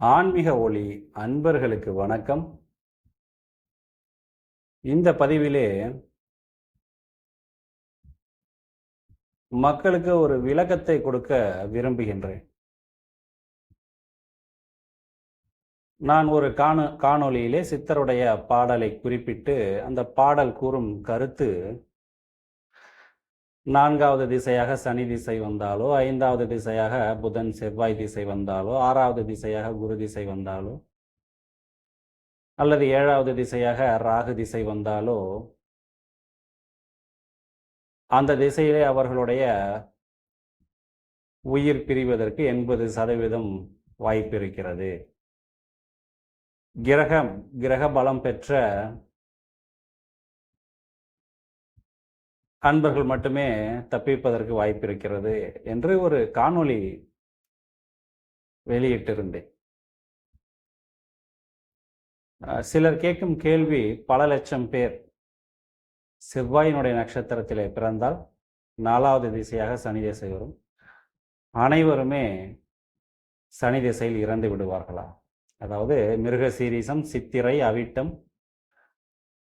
ஆன்மீக ஒளி அன்பர்களுக்கு வணக்கம். இந்த பதிவிலே மக்களுக்கு ஒரு விளக்கத்தை கொடுக்க விரும்புகின்றேன். நான் ஒரு காண காணொளியிலே சித்தருடைய பாடலை குறிப்பிட்டு அந்த பாடல் கூறும் கருத்து நான்காவது திசையாக சனி திசை வந்தாலோ ஐந்தாவது திசையாக புதன் செவ்வாய் திசை வந்தாலோ ஆறாவது திசையாக குரு திசை வந்தாலோ அல்லது ஏழாவது திசையாக ராகு திசை வந்தாலோ அந்த திசையிலே அவர்களுடைய உயிர் பிரிவதற்கு எண்பது சதவீதம் வாய்ப்பு இருக்கிறது. கிரகம் கிரக பலம் பெற்ற அன்பர்கள் மட்டுமே தப்பிப்பதற்கு வாய்ப்பு இருக்கிறது என்று ஒரு காணொளி வெளியிட்டிருந்தேன். சிலர் கேட்கும் கேள்வி பல லட்சம் பேர் செவ்வாயினுடைய நட்சத்திரத்திலே பிறந்தால் நாலாவது திசையாக சனி திசை வரும். அனைவருமே சனி திசையில் இறந்து விடுவார்களா? அதாவது மிருக சீரிசம் சித்திரை அவிட்டம்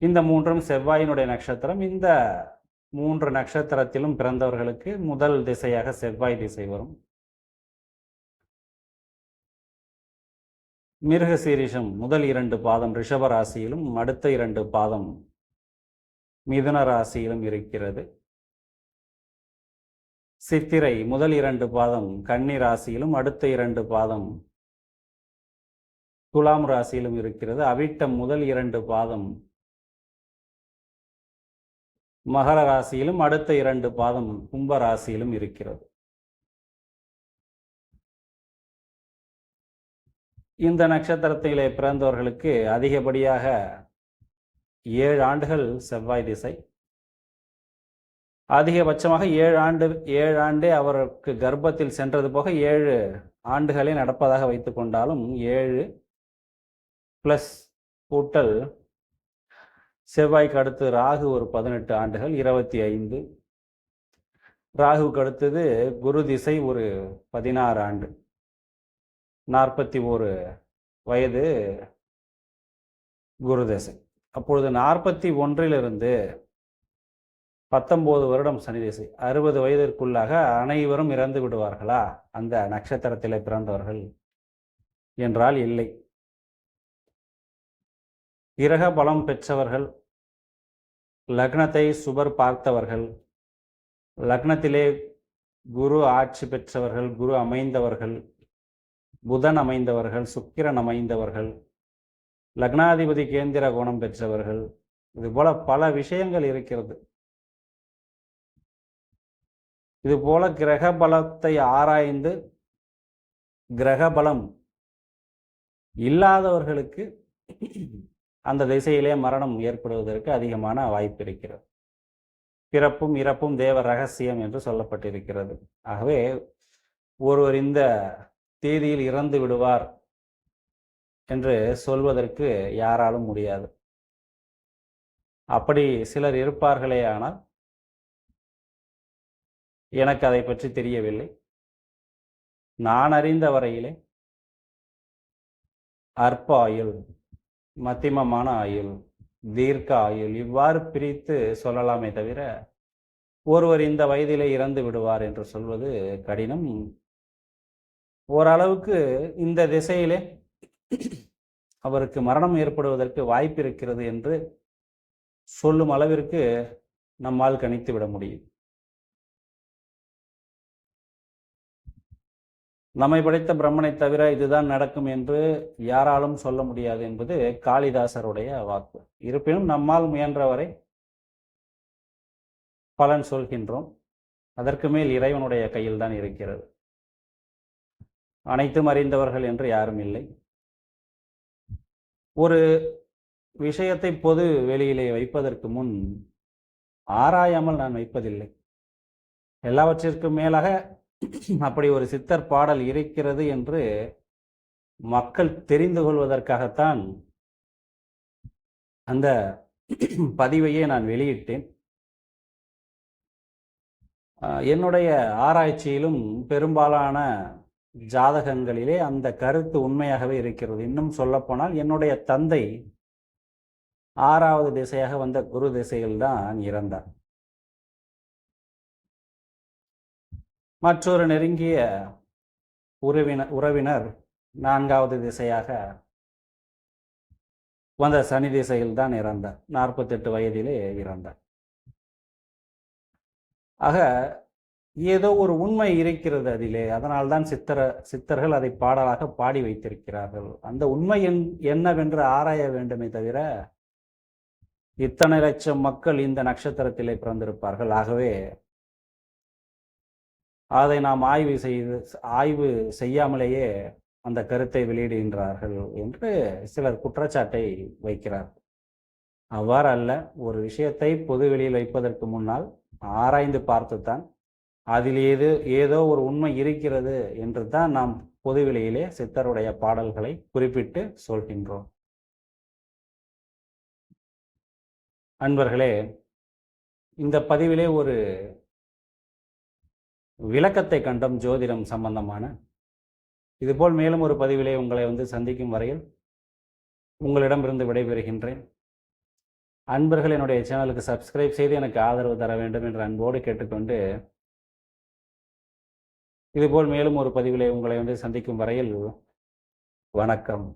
இந்த மூன்றும் செவ்வாயினுடைய நட்சத்திரம். இந்த மூன்று நட்சத்திரத்திலும் பிறந்தவர்களுக்கு முதல் திசையாக செவ்வாய் திசை வரும். மிருக சீரிஷம் முதல் இரண்டு பாதம் ரிஷப ராசியிலும் அடுத்த இரண்டு பாதம் மிதுன ராசியிலும் இருக்கிறது. சித்திரை முதல் இரண்டு பாதம் கன்னி ராசியிலும் அடுத்த இரண்டு பாதம் துலாம் ராசியிலும் இருக்கிறது. அவிட்டம் முதல் இரண்டு பாதம் மகர ராசியிலும் அடுத்த இரண்டு பாதம் கும்ப ராசியிலும் இருக்கிறது. இந்த நட்சத்திரத்திலே பிறந்தவர்களுக்கு அதிகப்படியாக ஏழு ஆண்டுகள் செவ்வாய் திசை. அதிகபட்சமாக ஏழு ஆண்டு ஏழு ஆண்டே அவருக்கு கர்ப்பத்தில் சென்றது போக ஏழு ஆண்டுகளே நடப்பதாக வைத்து கொண்டாலும் ஏழு ப்ளஸ் கூட்டல் செவ்வாய்க்கு அடுத்து ராகு ஒரு பதினெட்டு ஆண்டுகள் இருபத்தி ஐந்து. ராகுவுக்கு அடுத்தது குரு திசை ஒரு பதினாறு ஆண்டு. நாற்பத்தி ஒரு வயது குரு திசை. அப்பொழுது நாற்பத்தி ஒன்றிலிருந்து பத்தொம்போது வருடம் சனி திசை. அறுபது வயதிற்குள்ளாக அனைவரும் இறந்து விடுவார்களா? அந்த நட்சத்திரத்தில் பிறந்தவர்கள் என்றால் இல்லை. கிரக பலம் பெற்றவர்கள் லக்னத்தை சுபர் பார்த்தவர்கள் லக்னத்திலே குரு ஆட்சி பெற்றவர்கள் குரு அமைந்தவர்கள் புதன் அமைந்தவர்கள் சுக்கிரன் அமைந்தவர்கள் லக்னாதிபதி கேந்திர கோணம் பெற்றவர்கள் இது போல பல விஷயங்கள் இருக்கிறது. இது போல கிரக பலத்தை ஆராய்ந்து கிரக பலம் இல்லாதவர்களுக்கு அந்த திசையிலே மரணம் ஏற்படுவதற்கு அதிகமான வாய்ப்பு இருக்கிறது. பிறப்பும் இறப்பும் தேவ ரகசியம் என்று சொல்லப்பட்டிருக்கிறது. ஆகவே ஒருவர் இந்த தேதியில் இறந்து விடுவார் என்று சொல்வதற்கு யாராலும் முடியாது. அப்படி சிலர் இருப்பார்களே ஆனால் எனக்கு அதை பற்றி தெரியவில்லை. நான் அறிந்த வரையிலே அற்ப ஆயுள். மத்திமமான ஆயுள் தீர்க்க ஆயுள் இவ்வாறு பிரித்து சொல்லலாமே தவிர ஒருவர் இந்த வயதிலே இறந்து விடுவார் என்று சொல்வது கடினம். ஓரளவுக்கு இந்த திசையிலே அவருக்கு மரணம் ஏற்படுவதற்கு வாய்ப்பு இருக்கிறது என்று சொல்லும் அளவிற்கு நம்மால் கணித்து விட முடியும். நம்மை படைத்த பிரம்மனை தவிர இதுதான் நடக்கும் என்று யாராலும் சொல்ல முடியாது என்பது காளிதாசருடைய வாக்கு. இருப்பினும் நம்மால் முயன்றவரை பலன் சொல்கின்றோம். அதற்கு மேல் இறைவனுடைய கையில் தான் இருக்கிறது. அனைத்தும் அறிந்தவர்கள் என்று யாரும் இல்லை. ஒரு விஷயத்தை பொது வெளியிலே வைப்பதற்கு முன் ஆராயாமல் நான் வைப்பதில்லை. எல்லாவற்றிற்கும் மேலாக அப்படி ஒரு சித்தர் பாடல் இருக்கிறது என்று மக்கள் தெரிந்து கொள்வதற்காகத்தான் அந்த பதிவையே நான் வெளியிட்டேன். என்னுடைய ஆராய்ச்சியிலும் பெரும்பாலான ஜாதகங்களிலே அந்த கருத்து உண்மையாகவே இருக்கிறது. இன்னும் சொல்லப்போனால் என்னுடைய தந்தை ஆறாவது திசையாக வந்த குரு திசையில் தான் இறந்தார். மற்றொரு நெருங்கிய உறவினர் உறவினர் நான்காவது திசையாக வந்த சனி திசையில் தான் இறந்தார். நாற்பத்தெட்டு வயதிலே இறந்தார். ஆக ஏதோ ஒரு உண்மை இருக்கிறது அதிலே. அதனால்தான் சித்தர சித்தர்கள் அதை பாடலாக பாடி வைத்திருக்கிறார்கள். அந்த உண்மை என் என்னவென்று ஆராய வேண்டுமே தவிர இத்தனை லட்சம் மக்கள் இந்த நட்சத்திரத்திலே பிறந்திருப்பார்கள். ஆகவே அதை நாம் ஆய்வு செய்து ஆய்வு செய்யாமலேயே அந்த கருத்தை வெளியிடுகின்றார்கள் என்று சிலர் குற்றச்சாட்டை வைக்கிறார்கள் அவ்வாறு அல்ல ஒரு விஷயத்தை பொது வெளியில் வைப்பதற்கு முன்னால் ஆராய்ந்து பார்த்துத்தான் அதில் ஏது ஏதோ ஒரு உண்மை இருக்கிறது என்று தான் நாம் பொதுவெளியிலே சித்தருடைய பாடல்களை குறிப்பிட்டு சொல்கின்றோம். அன்பர்களே இந்த பதிவிலே ஒரு விளக்கத்தை கண்டோம் ஜோதிடம் சம்பந்தமான. இதுபோல் மேலும் ஒரு பதிவிலே உங்களை வந்து சந்திக்கும் வரையில் உங்களிடமிருந்து விடைபெறுகின்றேன். அன்பர்கள் என்னுடைய சேனலுக்கு சப்ஸ்கிரைப் செய்து எனக்கு ஆதரவு தர வேண்டும் என்று அன்போடு கேட்டுக்கொண்டு இதுபோல் மேலும் ஒரு பதிவிலே உங்களை வந்து சந்திக்கும் வரையில் வணக்கம்.